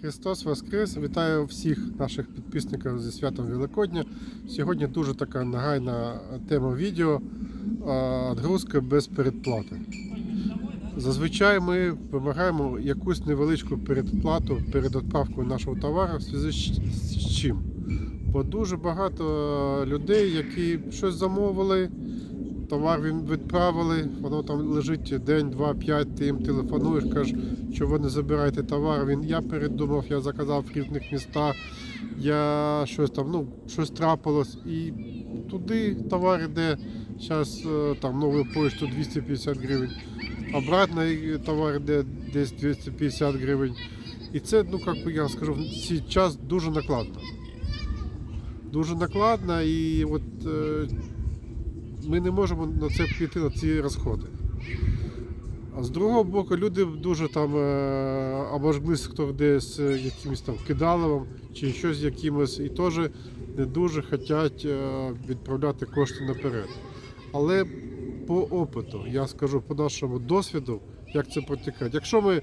Христос Воскрес! Вітаю всіх наших підписників зі святом Великодня. Сьогодні дуже така нагайна тема відео відгрузка без передплати. Зазвичай ми вимагаємо якусь невеличку передплату перед відправкою нашого товару в зв'язку з чим? Бо дуже багато людей, які щось замовили, товар він відправили, воно там лежить день, два, п'ять, ти їм телефонуєш, кажеш, що ви не забираєте товар. Він я передумав, я заказав в різних містах, я щось там, ну, щось трапилось. І туди товар іде, зараз там новою пошту 250 гривень, обратно товар іде десь 250 гривень. І це, ну як я скажу, в цей час дуже накладно. Дуже накладно і от е, ми не можемо на це піти на ці розходи. А з другого боку, люди дуже там е, обожглись, хто десь е, якимось там кидаловим чи щось якимось, і теж не дуже хочуть е, відправляти кошти наперед. Але по опиту, я скажу по нашому досвіду, як це протікає. Якщо ми,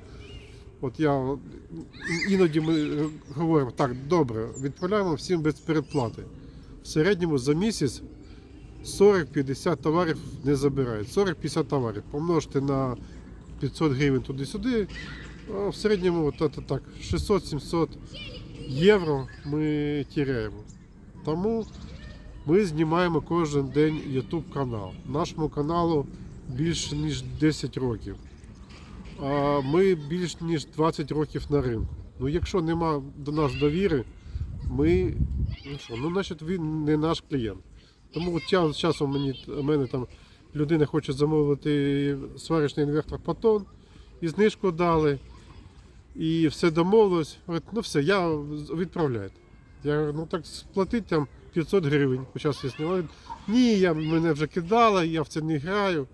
от я іноді ми е, говоримо, так, добре, відправляємо всім без передплати. В середньому за місяць 40-50 товарів не забирають. 40-50 товарів. Помножте на 500 гривень туди-сюди. В середньому так, 600-700 євро ми тіряємо. Тому ми знімаємо кожен день YouTube канал. Нашому каналу більше ніж 10 років. А Ми більш ніж 20 років на ринку. Ну, якщо нема до нас довіри, ми ну що, ну значить він не наш клієнт. Тому от час, часом мені мене там людина хоче замовити сварочний інвертор Патон, і знижку дали, і все домовилось. Говорить, ну все, я відправляю. Я говорю, ну так сплатить там 500 гривень. Я знімаю. Ні, я, мене вже кидали, я в це не граю.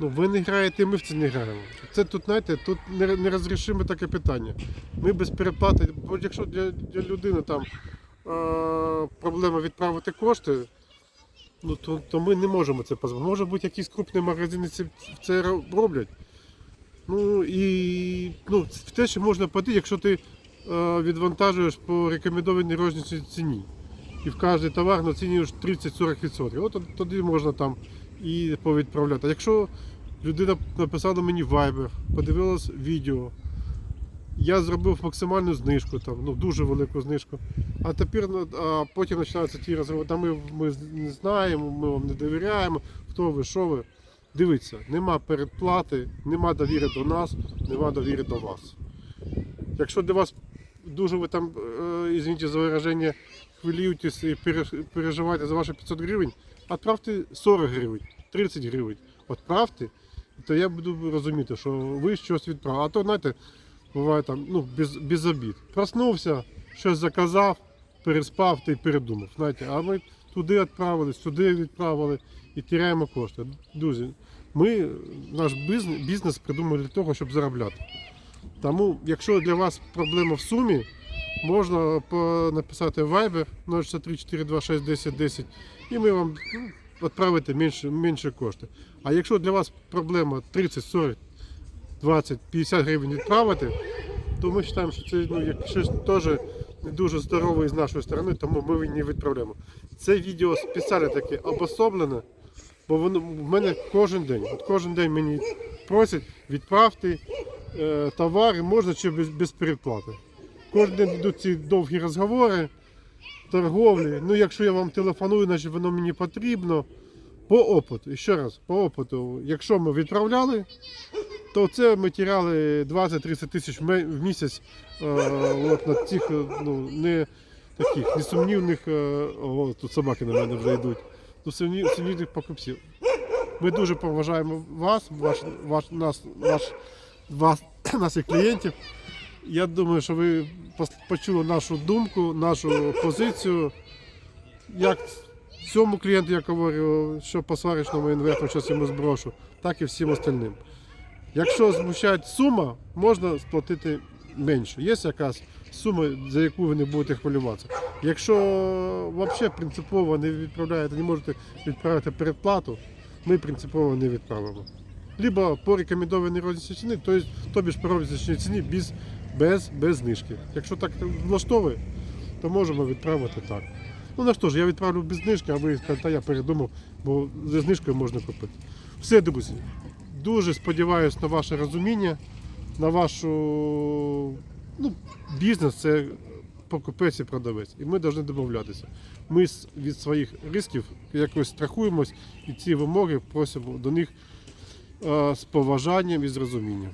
Ну, ви не граєте, ми в це не граємо. Це тут, знаєте, тут не- нерозрішиме таке питання. Ми без переплати, бо якщо для, для людини там е, проблема відправити кошти, ну то, то ми не можемо це дозволити. Може бути якісь крупні магазини це, роблять. Ну і ну, те, що можна платити, якщо ти е, відвантажуєш по рекомендованій рознічній ціні. І в кожний товар націнюєш 30-40%. От тоді можна там і повідправляти. А якщо людина написала мені Viber, подивилась відео, я зробив максимальну знижку, там, ну, дуже велику знижку. А тепер ну, а потім починаються ті розмови, та ми, ми не знаємо, ми вам не довіряємо, хто ви, що ви. Дивіться, нема передплати, нема довіри до нас, нема довіри до вас. Якщо для вас дуже ви там, е, извините за вираження, хвилюєтесь і переживаєте за ваші 500 гривень, відправте 40 гривень, 30 гривень. Відправте, то я буду розуміти, що ви щось відправили. А то, знаєте, буває там, ну, без, без обід. Проснувся, щось заказав, переспав та й передумав. Знаєте, а ми туди відправили, сюди відправили і тіряємо кошти. Друзі, ми наш бізнес, бізнес придумали для того, щоб заробляти. Тому, якщо для вас проблема в сумі, можна написати Viber 063 426 10 10 і ми вам ну, відправити менше, менше кошти. А якщо для вас проблема 30, 40, 20, 50 гривень відправити, то ми вважаємо, що це ну, як щось теж не дуже здорове з нашої сторони, тому ми не відправляємо. Це відео спеціально таке обособлене, бо воно в мене кожен день. От кожен день мені просять відправити е, товари, можна чи без, без передплати. Кожен день йдуть ці довгі розговори, торговлі. Ну, якщо я вам телефоную, значить воно мені потрібно. По опиту, і ще раз, по опиту, якщо ми відправляли, то це ми тіряли 20-30 тисяч в місяць е, от, на цих е, ну, не таких несумнівних, е, о, тут собаки на мене вже йдуть, ну, сумнівних покупців. Ми дуже поважаємо вас, ваш, ваш, нас, ваш, вас, наших клієнтів. Я думаю, що ви почули нашу думку, нашу позицію. Як цьому клієнту я говорю, що по сварочному інверту зараз йому зброшу, так і всім остальним. Якщо змущає сума, можна сплатити менше. Є якась сума, за яку ви не будете хвилюватися. Якщо взагалі принципово не відправляєте, не можете відправити передплату, ми принципово не відправимо. Либо по рекомендованій розничній ціні, тобто, тобі ж по розничній ціні без без, без знижки. Якщо так влаштовує, то можемо відправити так. Ну на що ж, я відправлю без знижки, а ви скажете, я передумав, бо зі знижкою можна купити. Все, друзі, дуже сподіваюся на ваше розуміння, на вашу ну, бізнес це покупець і продавець. І ми повинні домовлятися. Ми від своїх ризиків якось страхуємось і ці вимоги просимо до них е, з поважанням і з розумінням.